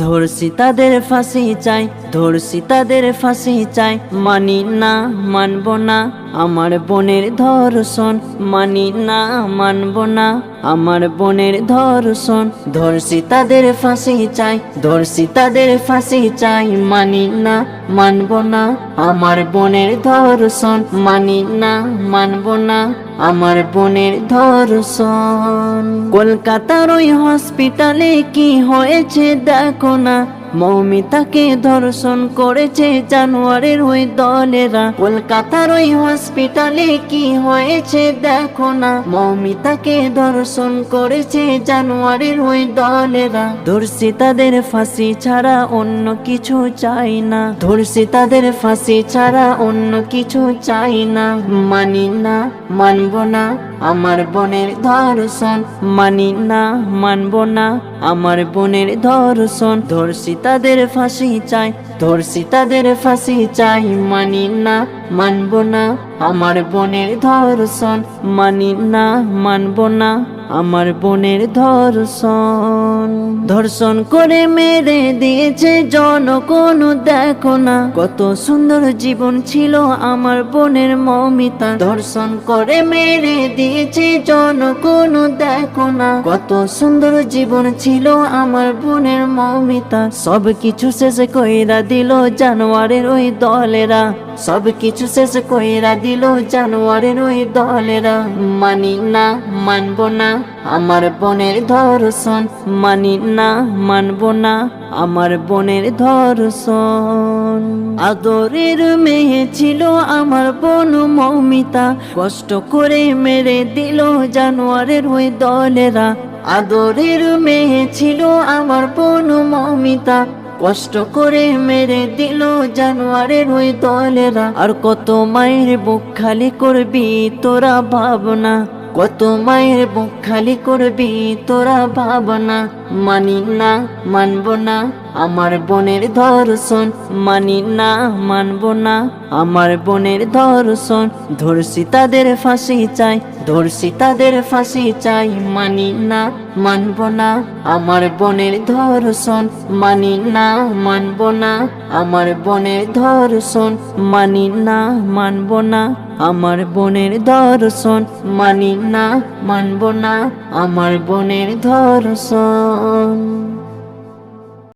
ধরছি তাদের ফাঁসি চাই ধরছি তাদের ফাঁসি চাই মানি না মানব না। আমার বোনের ধর্ষণ মানি না, মানব না। আমার বোনের ধর্ষণ, ধরছি তাদের ফাঁসি চাই, ধরছি তাদের ফাঁসি চাই, মানি না, মানব না। আমার বোনের ধর্ষণ মানি না, মানব না। আমার বোনের ধর্ষণ। কলকাতার ওই হসপিটালে কি হয়েছে দেখো না। মৌমিতাকে ধর্ষণ করেছে জানুয়ারির ওই দলেরা। কলকাতার ওই হসপিটালে কি হয়েছে দেখো না। মৌমিতাকে ধর্ষণ করেছে জানুয়ারির ওই দলেরা। ধর্ষি তাদের ফাঁসি ছাড়া অন্য কিছু চাই না। ধর্ষি তাদের ফাঁসি ছাড়া অন্য কিছু চাই না। মানি না, মানব না। আমার বোনের ধর্ষণ মানি না মানব না। আমার বোনের ধর্ষণ ধর্ষিতাদের ফাঁসি চাই। ধর্ষি তাদের ফাঁসি, চাই মানি না, মানব না। আমার বোনের ধর্ষণ মানি না, মানব না। আমার বোনের ধর্ষণ। ধর্ষণ করে মেরে দিয়েছে জন কোনো দেখো না। কত সুন্দর জীবন ছিল আমার বোনের মমিতা। ধর্ষণ করে মেরে দিয়েছে জন কোনো দেখো না। কত সুন্দর জীবন ছিল আমার বোনের মমিতা। সব কিছু শেষ কইরা দিল জানোয়ারের ওই দলেরা। সব কিছু শেষ কইরা দিল জানোয়ারের ওই দলেরা। মানি না, মানব না, আমার বোনের ধর্ষণ। মানি না, মানব না, আমার বোনের ধর্ষণ। আদরের মেয়ে ছিল আমার বোন মৌমিতা। কষ্ট করে মেরে দিল জানোয়ারের ওই দলেরা। আদরের মেয়ে ছিল আমার বোন মৌমিতা। কষ্ট করে মেরে দিল জানোয়ারের ওই দলেরা। আর কত মায়ের বুক খালি করবি তোরা ভাবনা। কত মায়ের বুক খালি করবি তোরা ভাবনা। মানি না, মানব না, আমার বোনের ধর্ষণ। মানি না, মানব না, আমার বোনের ধর্ষণ। ধর্ষি তাদের ফাঁসি চাই ধর্ষি তাদের ফাঁসি চাই, মানি না, মানব না। আমার বনের ধর্ষণ, মানি না, মানব না। আমার বনের ধর্ষণ, মানি না, মানব না। আমার বোনের ধর্ষণ, মানি না, মানব না। আমার বোনের ধর্ষণ।